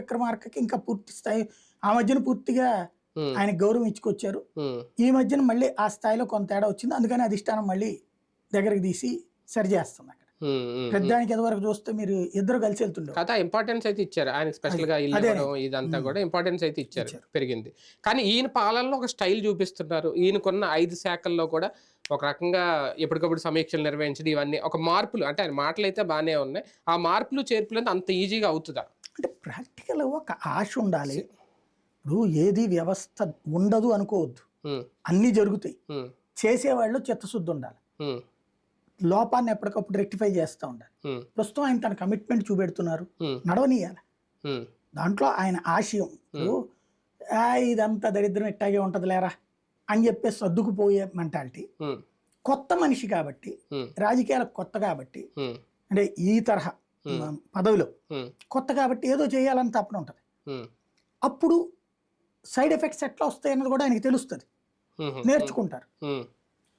విక్రమార్కకి ఇంకా పూర్తి స్థాయి ఆ మధ్యన పూర్తిగా ఆయన గౌరవం ఇచ్చుకొచ్చారు. ఈ మధ్యన మళ్ళీ ఆ స్థాయిలో కొంత తేడా వచ్చింది. అందుకని అధిష్టానం మళ్ళీ దగ్గరికి తీసి సరి చేస్తుంది అక్కడ. పెద్దానికి ఎదువరకు చూస్తే మీరు ఇద్దరు కలిసి వెళ్తుండవు కథ ఇంపార్టెన్స్ అయితే ఇచ్చారు. ఆయన స్పెషల్గా ఇదంతా కూడా ఇంపార్టెన్స్ అయితే ఇచ్చారు. పెరిగింది. కానీ ఈయన పాలనలో ఒక స్టైల్ చూపిస్తున్నారు. ఈయనకున్న ఐదు శాఖల్లో కూడా ఒక రకంగా ఎప్పటికప్పుడు సమీక్షలు నిర్వహించడం ఇవన్నీ ఒక మార్పులు అంటే ఆయన మాటలు అయితే బాగానే ఉన్నాయి. ఆ మార్పులు చేర్పులు అంత ఈజీగా అవుతుందా? అంటే ప్రాక్టికల్ ఒక ఆశ ఉండాలి. ఇప్పుడు ఏది వ్యవస్థ ఉండదు అనుకోవద్దు. అన్నీ జరుగుతాయి. చేసేవాళ్ళు చిత్తశుద్ధి ఉండాలి. లోపాన్ని ఎప్పటికప్పుడు రెక్టిఫై చేస్తూ ఉండాలి. ప్రస్తుతం ఆయన తన కమిట్మెంట్ చూపెడుతున్నారు. నడవనీయాలి. దాంట్లో ఆయన ఆశయం. ఇప్పుడు "ఆ, ఇదంతా దరిద్రం ఇట్టాగే ఉంటది లేరా అని చెప్పేసి సర్దుకుపోయే మెంటాలిటీ. కొత్త మనిషి కాబట్టి రాజకీయాలకు కొత్త కాబట్టి అంటే ఈ తరహా పదవిలో. కొత్త కాబట్టి ఏదో చేయాలని తప్పన ఉంటుంది. అప్పుడు సైడ్ ఎఫెక్ట్స్ ఎట్లా వస్తాయి అన్నది కూడా ఆయనకి తెలుస్తుంది. నేర్చుకుంటారు.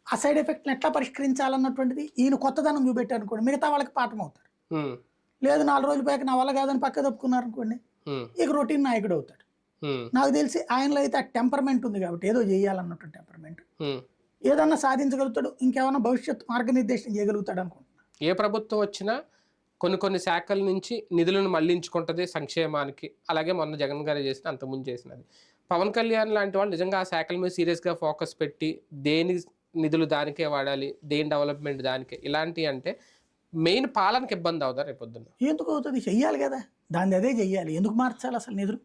ఆ సైడ్ ఎఫెక్ట్ని ఎట్లా పరిష్కరించాలన్నటువంటిది ఈయన కొత్తదనం చూపెట్టారు అనుకోండి మిగతా వాళ్ళకి పాఠం అవుతారు. లేదు నాలుగు రోజులు పోయాక నా వల్ల కాదని పక్క తప్పుకున్నారు అనుకోండి ఇక రొటీన్ నాయకుడు అవుతాడు. నాకు తెలిసి ఆయనలో అయితే ఆ టెంపర్మెంట్ ఉంది కాబట్టి ఏదో చేయాలన్నట్టు టెంపర్మెంట్. ఏదన్నా సాధించగలుగుతాడు ఇంకేమైనా భవిష్యత్ మార్గనిర్దేశం చేయగలుగుతాడు అనుకుంటున్నా. ఏ ప్రభుత్వం వచ్చినా కొన్ని కొన్ని శాఖల నుంచి నిధులను మళ్ళించుకుంటది సంక్షేమానికి. అలాగే మొన్న జగన్ గారు చేసిన అంతకుముందు చేసినది. పవన్ కళ్యాణ్ లాంటి వాళ్ళు నిజంగా ఆ శాఖల మీద సీరియస్గా ఫోకస్ పెట్టి దేని నిధులు దానికే వాడాలి దేని డెవలప్మెంట్ దానికే. ఇలాంటి అంటే మెయిన్ పాలనకి ఇబ్బంది అవుతా రేపొద్దున. ఎందుకు అవుతుంది? చెయ్యాలి కదా. దాన్ని అదే చెయ్యాలి. ఎందుకు మార్చాలి అసలు నిధులు?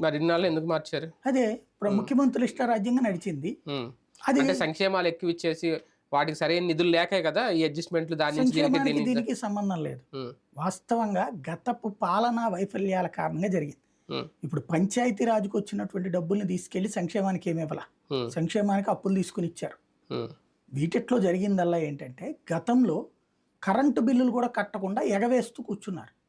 మరి ఇన్నాళ్ళు ఎందుకు మార్చారు? అదే ఇప్పుడు ముఖ్యమంత్రులు ఇష్టారాజ్యంగా నడిచింది. ఉమ్. అది సంక్షేమాలు ఎక్కువ ఇచ్చేసి వాటికి సరైన నిధులు లేకే కదా ఈ అడ్జస్ట్మెంట్లు దాని నుంచి దీనికి సంబంధం లేదు. వాస్తవంగా గతపు పాలనా వైఫల్యాల కారణంగా జరిగింది. ఇప్పుడు పంచాయతీ రాజుకు వచ్చినటువంటి డబ్బుల్ని తీసుకెళ్ళి సంక్షేమానికి ఏమి ఇవ్వాల? సంక్షేమానికి అప్పులు తీసుకుని ఇచ్చారు. వీటిట్లో జరిగిందల్లా ఏంటంటే గతంలో కరెంటు బిల్లులు కూడా కట్టకుండా ఎగవేస్తూ కూర్చున్నారు.